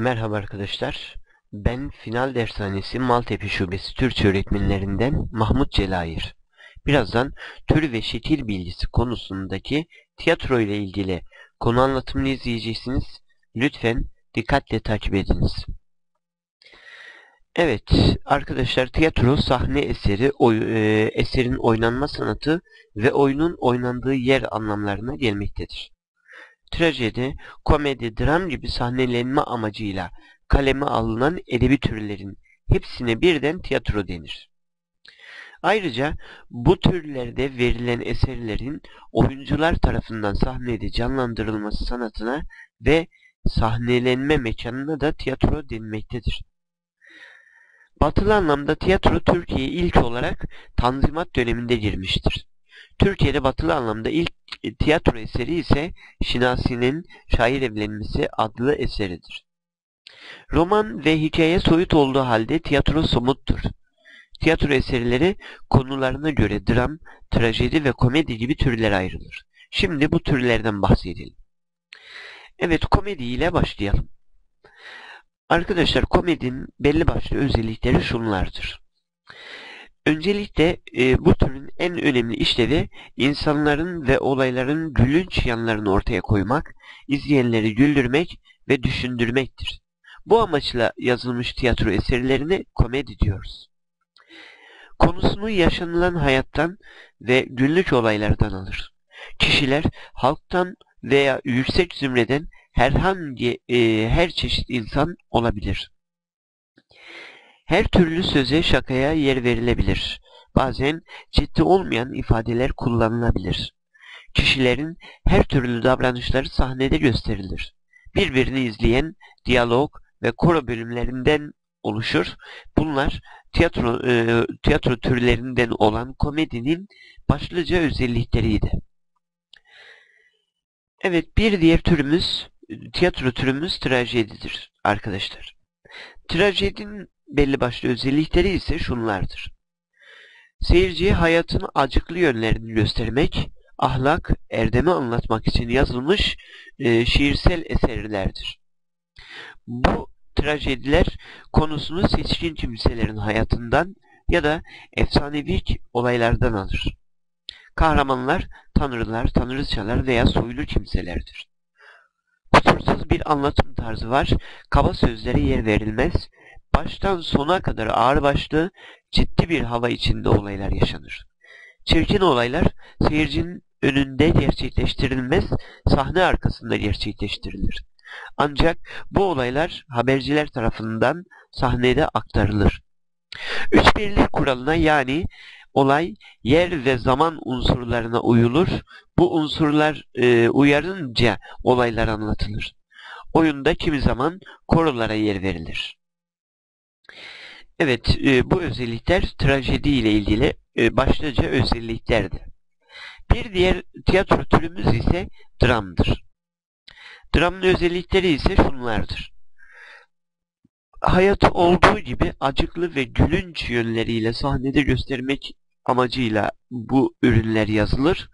Merhaba arkadaşlar. Ben Final Dershanesi Maltepe Şubesi Türkçe öğretmenlerinden Mahmut Celayir. Birazdan tür ve şekil bilgisi konusundaki tiyatro ile ilgili konu anlatımını izleyeceksiniz. Lütfen dikkatle takip ediniz. Evet arkadaşlar tiyatro sahne eseri, oy, e, eserin oynanma sanatı ve oyunun oynandığı yer anlamlarına gelmektedir trajedi, komedi, dram gibi sahnelenme amacıyla kaleme alınan edebi türlerin hepsine birden tiyatro denir. Ayrıca bu türlerde verilen eserlerin oyuncular tarafından sahnede canlandırılması sanatına ve sahnelenme mekanına da tiyatro denmektedir. Batılı anlamda tiyatro Türkiye'ye ilk olarak Tanzimat döneminde girmiştir. Türkiye'de batılı anlamda ilk tiyatro eseri ise Şinasi'nin Şair Evlenmesi adlı eseridir. Roman ve hikaye soyut olduğu halde tiyatro somuttur. Tiyatro eserleri konularına göre dram, trajedi ve komedi gibi türlere ayrılır. Şimdi bu türlerden bahsedelim. Evet komedi ile başlayalım. Arkadaşlar komedinin belli başlı özellikleri şunlardır. Öncelikle e, bu türün en önemli işlevi insanların ve olayların gülünç yanlarını ortaya koymak, izleyenleri güldürmek ve düşündürmektir. Bu amaçla yazılmış tiyatro eserlerine komedi diyoruz. Konusunu yaşanılan hayattan ve günlük olaylardan alır. Kişiler halktan veya yüksek zümreden herhangi e, her çeşit insan olabilir. Her türlü söze şakaya yer verilebilir. Bazen ciddi olmayan ifadeler kullanılabilir. Kişilerin her türlü davranışları sahnede gösterilir. Birbirini izleyen diyalog ve koro bölümlerinden oluşur. Bunlar tiyatro, e, tiyatro türlerinden olan komedinin başlıca özellikleriydi. Evet bir diğer türümüz, tiyatro türümüz trajedidir arkadaşlar. Trajedinin belli başlı özellikleri ise şunlardır. Seyirciye hayatın acıklı yönlerini göstermek, ahlak, erdemi anlatmak için yazılmış e, şiirsel eserlerdir. Bu trajediler konusunu seçkin kimselerin hayatından ya da efsanevi olaylardan alır. Kahramanlar tanrılar, tanrıçalar veya soylu kimselerdir. Kusursuz bir anlatım tarzı var, kaba sözlere yer verilmez, baştan sona kadar ağırbaşlı, ciddi bir hava içinde olaylar yaşanır. Çirkin olaylar seyircinin önünde gerçekleştirilmez, sahne arkasında gerçekleştirilir. Ancak bu olaylar haberciler tarafından sahnede aktarılır. Üç birlik kuralına yani olay yer ve zaman unsurlarına uyulur. Bu unsurlar e, uyarınca olaylar anlatılır. Oyunda kimi zaman korolara yer verilir. Evet, e, bu özellikler trajedi ile ilgili e, başlıca özelliklerdi. Bir diğer tiyatro türümüz ise dramdır. Dramın özellikleri ise şunlardır. Hayatı olduğu gibi acıklı ve gülünç yönleriyle sahnede göstermek amacıyla bu ürünler yazılır.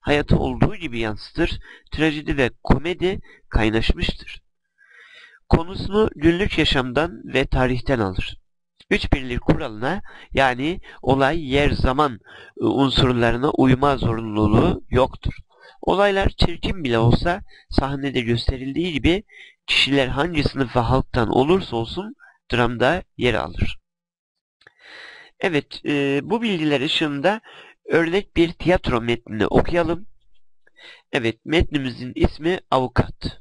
Hayatı olduğu gibi yansıtır. Trajedi ve komedi kaynaşmıştır. Konusunu günlük yaşamdan ve tarihten alır. Üç birlik kuralına yani olay, yer, zaman ıı, unsurlarına uyma zorunluluğu yoktur. Olaylar çirkin bile olsa sahnede gösterildiği gibi kişiler hangi sınıf ve halktan olursa olsun dramda yer alır. Evet, e, bu bilgiler ışığında örnek bir tiyatro metnini okuyalım. Evet, metnimizin ismi Avukat.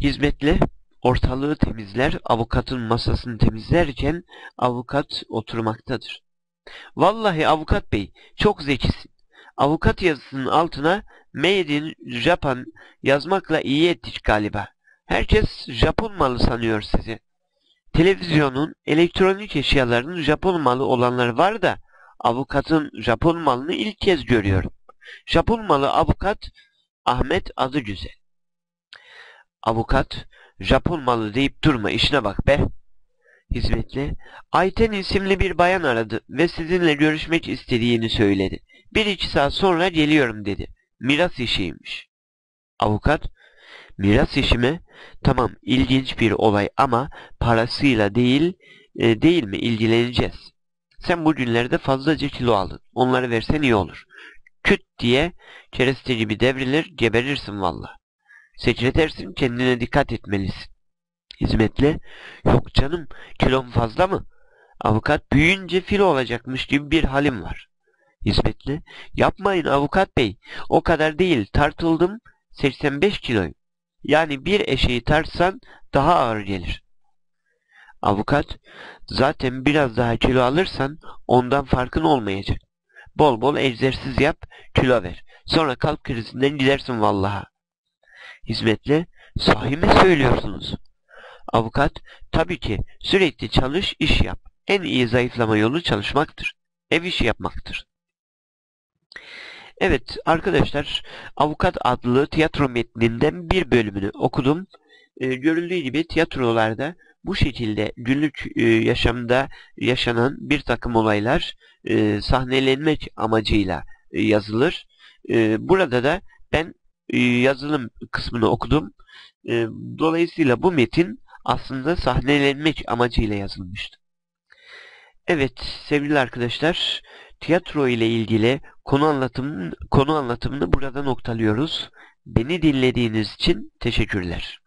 Hizmetli Ortalığı temizler, avukatın masasını temizlerken avukat oturmaktadır. Vallahi avukat bey çok zekisin. Avukat yazısının altına Made in Japan yazmakla iyi ettik galiba. Herkes Japon malı sanıyor sizi. Televizyonun, elektronik eşyaların Japon malı olanları var da avukatın Japon malını ilk kez görüyorum. Japon malı avukat Ahmet adı güzel. Avukat Japon malı deyip durma işine bak be. Hizmetli, Ayten isimli bir bayan aradı ve sizinle görüşmek istediğini söyledi. Bir iki saat sonra geliyorum dedi. Miras işiymiş. Avukat, miras işimi, tamam ilginç bir olay ama parasıyla değil, e, değil mi ilgileneceğiz. Sen bu günlerde fazlaca kilo aldın. Onları versen iyi olur. Küt diye kereste gibi devrilir, geberirsin valla. Sekretersin, kendine dikkat etmelisin. Hizmetli, yok canım, kilom fazla mı? Avukat, büyüyünce filo olacakmış gibi bir halim var. Hizmetli, yapmayın avukat bey, o kadar değil, tartıldım, 85 kiloyum. Yani bir eşeği tartsan daha ağır gelir. Avukat, zaten biraz daha kilo alırsan ondan farkın olmayacak. Bol bol egzersiz yap, kilo ver. Sonra kalp krizinden gidersin vallaha. Hizmetli, sahi mi söylüyorsunuz? Avukat, tabii ki sürekli çalış, iş yap. En iyi zayıflama yolu çalışmaktır. Ev işi yapmaktır. Evet arkadaşlar, Avukat adlı tiyatro metninden bir bölümünü okudum. Ee, görüldüğü gibi tiyatrolarda bu şekilde günlük e, yaşamda yaşanan bir takım olaylar e, sahnelenmek amacıyla e, yazılır. E, burada da ben e, yazılım kısmını okudum. E, dolayısıyla bu metin aslında sahnelenmek amacıyla yazılmıştı. Evet sevgili arkadaşlar, tiyatro ile ilgili konu anlatımını, konu anlatımını burada noktalıyoruz. Beni dinlediğiniz için teşekkürler.